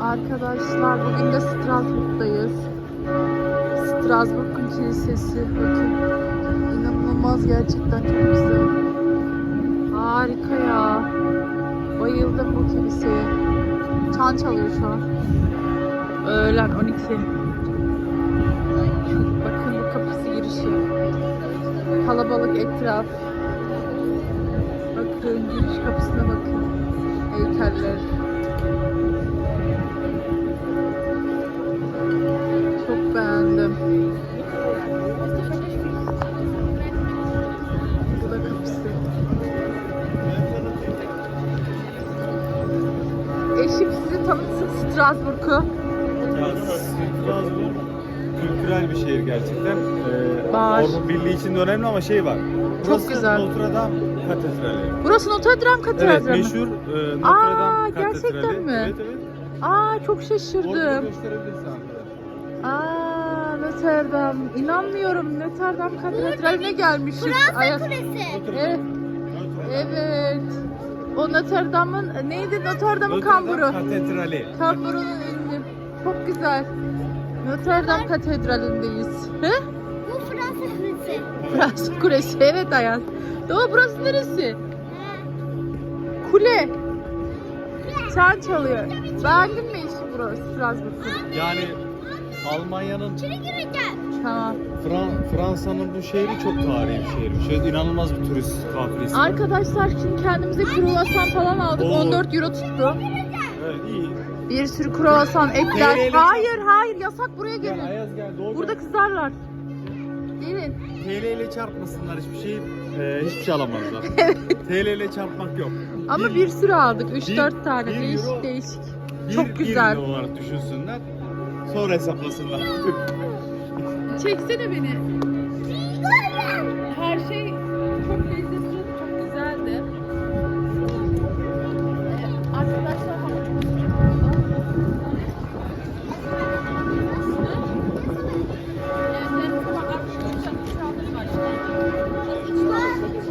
Arkadaşlar bugün de Strasbourg'dayız. Strasbourg'un kilisesi. Bakın. İnanılmaz gerçekten çok güzel. Harika ya. Bayıldım bu kiliseye. Çan çalıyor şu an. Öğlen 12. Bakın bu kapısı girişi. Kalabalık etraf. Bakın giriş kapısına bakın. Heykeller. Eşim sizi tanıtsın Strasbourg'u. Ya Strasbourg kültürel bir şehir gerçekten. Ee, Var. Avrupa Birliği için de önemli ama şey var. Burası güzel. Notre Dame Katedrali. Burası Notre Dame Evet Katedrali mi? meşhur e, Notre Aa, Dame gerçekten Katedrali. mi? Evet evet. Aa çok Orada şaşırdım. gösterebilirsin arkadaşlar. Aa Notre Dame. İnanmıyorum. Notre Dame Katedrali'ne gelmişiz. Ay- Kulesi. Evet. Evet. O Notre Dame'ın neydi Notre Dame'ın Notre kamburu. Dame Katedrali. Kamburunun ünlü. Çok güzel. Notre Dame Katedrali'ndeyiz. He? Bu Fransa kulesi. Burası kulesi. Evet Ayaz. Doğu burası neresi? Kule. Çan çalıyor. Beğendin mi işi burası Strasbourg'u? Yani Almanya'nın Tamam. Fran Fransa'nın bu şehri çok tarihi bir şehirmiş. Evet, inanılmaz bir turist kafilesi. var. Arkadaşlar şimdi kendimize kruvasan falan aldık. Oo. 14 euro tuttu. Evet iyi. Bir sürü kruvasan ekler. TL'yle Hayır hayır yasak buraya Gel gelin. Ayaz gel Doğu Burada gel. kızarlar. Gelin. TL ile çarpmasınlar hiçbir şey e, hiçbir şey alamazlar. TL ile çarpmak yok. Ama Bir- bir sürü aldık. bir- 3-4 tane. bir değişik euro- değişik. Bir, Çok bir güzel. lira olarak düşünsünler. Sonra hesaplasınlar. Çeksene beni. Her şey çok lezzetli, çok güzeldi. Arkadaşlar hava çok sıcak oldu.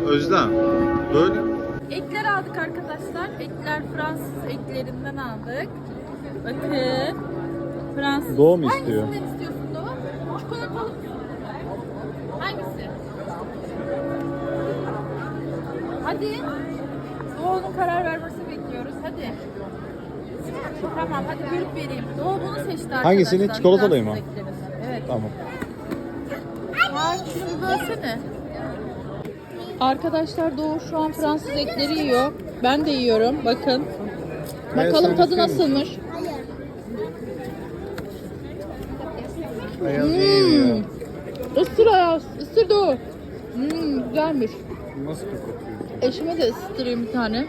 Özlem. Böyle Ekler aldık arkadaşlar. Ekler Fransız eklerinden aldık. Bakın. Fransız. Doğu mu istiyor? Hangisinden istiyorsun Doğu? Çikolatalı mı? Hangisi? Hadi. Doğu'nun karar vermesini bekliyoruz. Hadi. Tamam hadi bölüp vereyim. Doğu bunu seçti arkadaşlar. Hangisini? Çikolatalıyı mı? Evet. tamam. Ay şunu bölsene. Arkadaşlar Doğu şu an Fransız ekleri yiyor. Ben de yiyorum. Bakın. Bakalım tadı nasılmış. Ayaz Hmm. Isır Ayaz. Isır Doğu. Hmm, güzelmiş. Nasıl kokuyor? Eşime de ısıtırayım bir tane.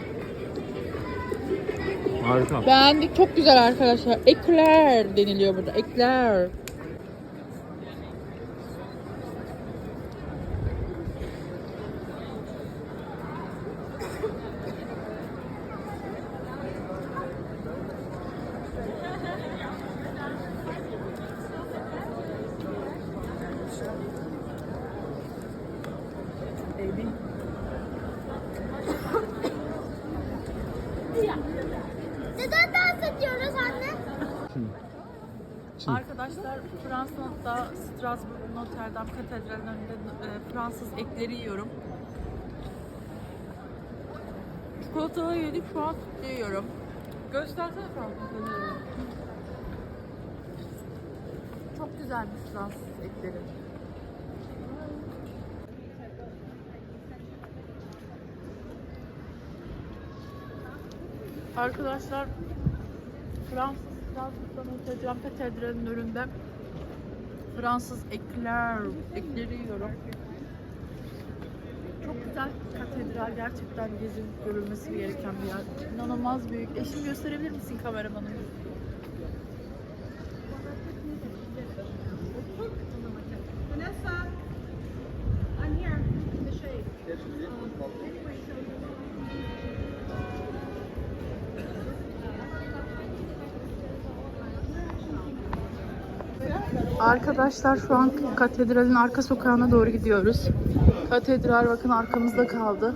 Harika. Beğendik. Çok güzel arkadaşlar. Ekler deniliyor burada. Ekler. Neden dans ediyoruz anne? Arkadaşlar Fransa'da Strasbourg Notre Dame Katedrali'nin önünde e, Fransız ekleri yiyorum. Çikolatalı yedik şu an sütlü yiyorum. Göstersene Fransız ekleri. Çok güzelmiş Fransız ekleri. Arkadaşlar Fransız Dame Katedrali'nin önünde Fransız ekler, ekleri yiyorum. Çok güzel katedral gerçekten gezilip görülmesi gereken bir yer. İnanılmaz büyük. Eşim gösterebilir misin kameramana? Arkadaşlar şu an katedralin arka sokağına doğru gidiyoruz. Katedral bakın arkamızda kaldı.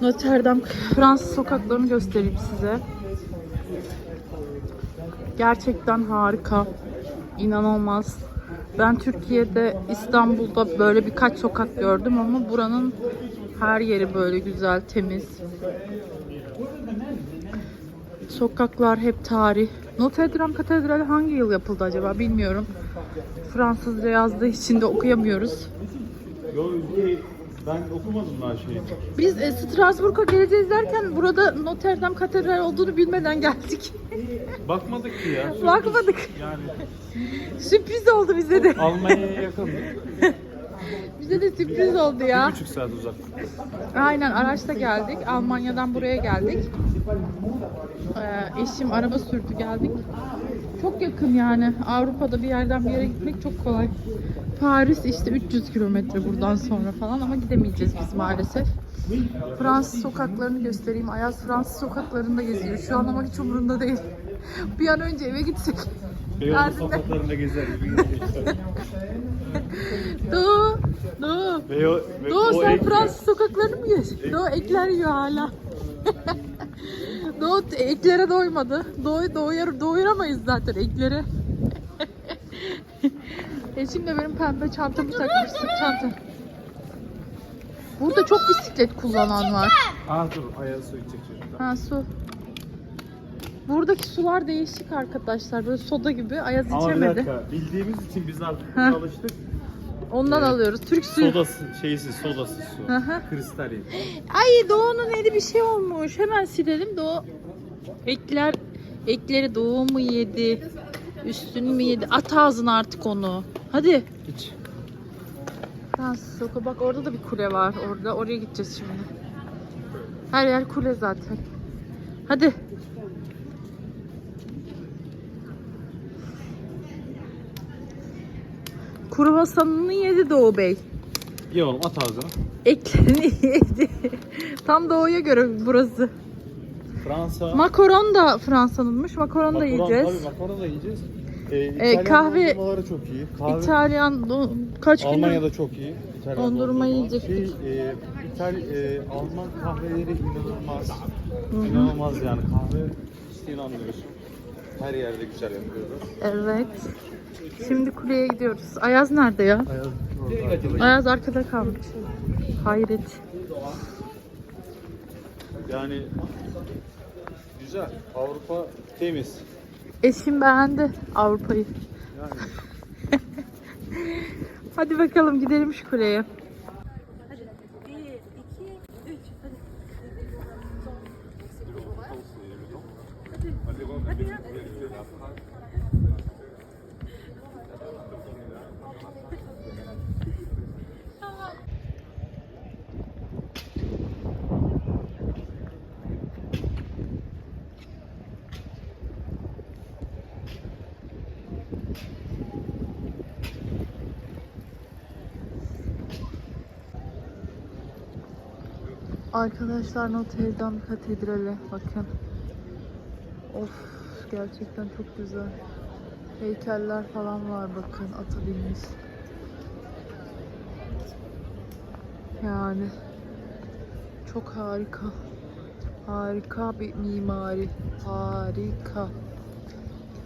Notre Dame Fransız sokaklarını göstereyim size. Gerçekten harika. İnanılmaz. Ben Türkiye'de İstanbul'da böyle birkaç sokak gördüm ama buranın her yeri böyle güzel, temiz. Sokaklar hep tarih. Notre Dame Katedrali hangi yıl yapıldı acaba bilmiyorum. Fransızca yazdığı için de okuyamıyoruz. Yo ülkeyi ben okumadım daha şeyi. Biz e, Strasbourg'a geleceğiz derken burada Notre Dame Katedrali olduğunu bilmeden geldik. Bakmadık ki ya. Bakmadık. Yani Sürpriz oldu bize de. Almanya'ya yakın. Bize de sürpriz oldu ya. Bir buçuk saat uzak. Aynen araçta geldik. Almanya'dan buraya geldik. Ee, eşim araba sürdü geldik. Çok yakın yani. Avrupa'da bir yerden bir yere gitmek çok kolay. Paris işte 300 kilometre buradan sonra falan ama gidemeyeceğiz biz maalesef. Fransız sokaklarını göstereyim. Ayaz Fransız sokaklarında geziyor. Şu an ama hiç umurunda değil. Bir an önce eve gitsek. Beyoğlu sokaklarında gezer gibi. Doğu, Doğu. Ve o, ve Doğu o sen ek- Fransız sokaklarını mı geç? Doğu ekler yiyor hala. Doğu eklere doymadı. Doğu doyur, doyuramayız zaten eklere. Eşim de benim pembe çantamı takmış, sırt çanta. Burada çok bisiklet kullanan var. Aa dur ayağı su içecek. Ha su. Buradaki sular değişik arkadaşlar. Böyle soda gibi. Ayaz Ama bir içemedi. dakika bildiğimiz için biz artık buna alıştık. Ondan Evet. alıyoruz. Türk suyu. Sodası, şeysiz, sodasız su. Hı. Kristal yani. Ay Doğu'nun eli bir şey olmuş. Hemen silelim. Doğu ekler ekleri Doğu mu yedi? Üstünü mü yedi? At ağzına artık onu. Hadi. Hiç. Fransız sokağı. Bak orada da bir kule var. Orada oraya gideceğiz şimdi. Her yer kule zaten. Hadi. Kruvasanını yedi Doğu Bey. Ye oğlum at ağzına. Eklerini yedi. Tam doğuya göre burası. Fransa. Makaron da Fransa'nınmış. Makaron da Makaron, yiyeceğiz. Tabii makaron da yiyeceğiz. Ee, İtalyan kahve- dondurmaları çok iyi. Kahve İtalyan do- kaç gündür Almanya'da çok iyi. İtalyan Dondurma yiyecektik. Şey, e, İtal, e, Alman kahveleri inanılmaz. İnanılmaz yani kahve içtiğini anlıyorsun. Her yerde güzel yapıyorlar. Evet. Şimdi kuleye gidiyoruz. Ayaz nerede ya? Ayaz arkada kalmış. Hayret. Yani güzel. Avrupa temiz. Eşim beğendi Avrupa'yı. Yani Hadi bakalım gidelim şu kuleye. Arkadaşlar Notre Dame Katedrali bakın. Of gerçekten çok güzel. Heykeller falan var bakın atabilmiş. Yani çok harika. Harika bir mimari. Harika.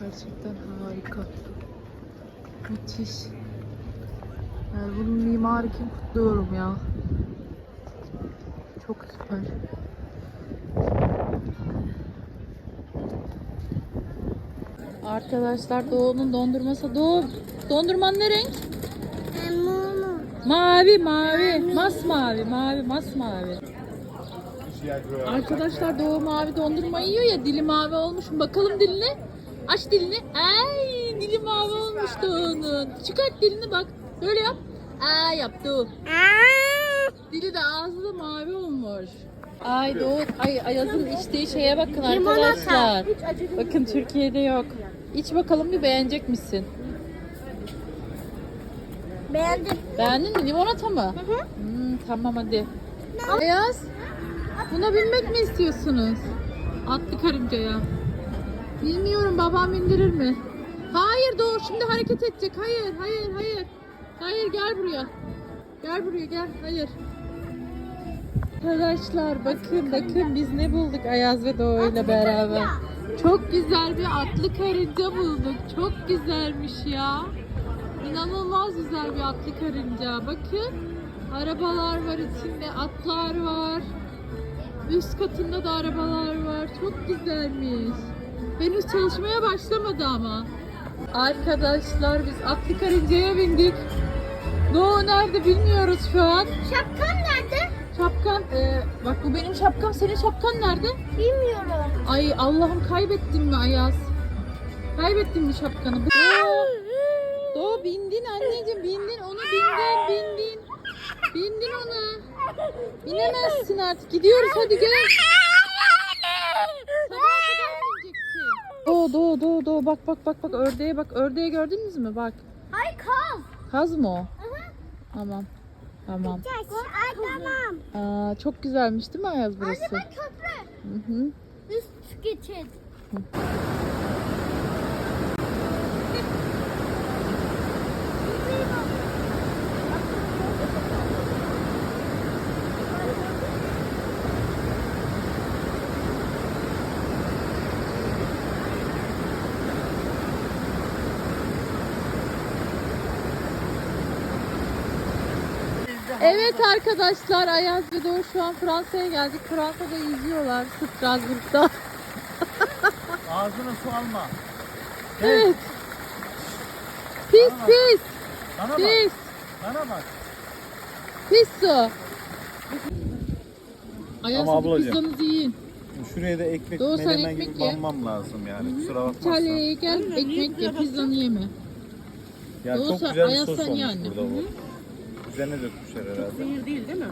Gerçekten harika. Müthiş. Yani bunun mimarı kim kutluyorum ya. Çok süper. Arkadaşlar Doğu'nun dondurması. Doğu, dondurman ne renk? Mavi, mavi. Masmavi, mavi, masmavi. Arkadaşlar Doğu mavi dondurma yiyor ya dili mavi olmuş. Bakalım diline. Aç dilini. Ay dili mavi olmuş Doğu'nun. Çıkart dilini bak. Böyle yap. Aa yaptı. Dili de ağzı da mavi olmuş. Ay Doğu, ay Ayaz'ın içtiği şeye bakın arkadaşlar. Bakın Türkiye'de yok. İç bakalım bir beğenecek misin? Beğendim. Beğendin mi? Limonata mı? Hmm, tamam hadi. Ayaz, buna binmek mi istiyorsunuz? Atlı karıncaya. Bilmiyorum babam indirir mi? Hayır Doğu şimdi hareket edecek. Hayır, hayır, hayır. Hayır gel buraya. Gel buraya gel. Hayır. Arkadaşlar bakın bakın biz ne bulduk Ayaz ve Doğu ile beraber. Çok güzel bir atlı karınca bulduk. Çok güzelmiş ya. İnanılmaz güzel bir atlı karınca. Bakın. Arabalar var içinde, atlar var. Üst katında da arabalar var. Çok güzelmiş. Henüz çalışmaya başlamadı ama. Arkadaşlar biz atlı karıncaya bindik. Doğu nerede bilmiyoruz şu an. Şapkan nerede? Şapkan, e, bak bu benim şapkam. Senin şapkan nerede? Bilmiyorum. Ay Allah'ım kaybettin mi Ayaz? Kaybettin mi şapkanı? Bu- Doğu bindin anneciğim bindin onu bindin bindin. Bindin ona. Binemezsin artık. Gidiyoruz hadi gel. Sabaha kadar bineceksin. Doğu Doğu Doğu Doğu bak bak bak bak ördeğe bak. Ördeği gördünüz mü bak. Ay kaz. Kaz mı o? Tamam. Tamam. Ay tamam. Aa, çok güzelmiş değil mi Ayaz burası? Anne köprü. Hı hı. Üst geçit. Evet arkadaşlar Ayaz ve Doğu şu an Fransa'ya geldik. Fransa'da yüzüyorlar Strasbourg'da. Ağzına su alma. Evet. Pis pis. Bana bak. Pis. Bana bak. Pis su. Ayaz Ama hadi ablacığım. pizzanızı yiyin. Şuraya da ekmek Doğu, sen menemen ekmek gibi ye. banmam lazım yani. Kusura bakmazsan. İtalya'ya gel ekmek ye pizzanı yeme. Ya Doğu, çok sen- güzel bir Ayaz sos sen ye olmuş anne. burada bu. Üzerine dökmüşler herhalde. Zehir değil değil mi?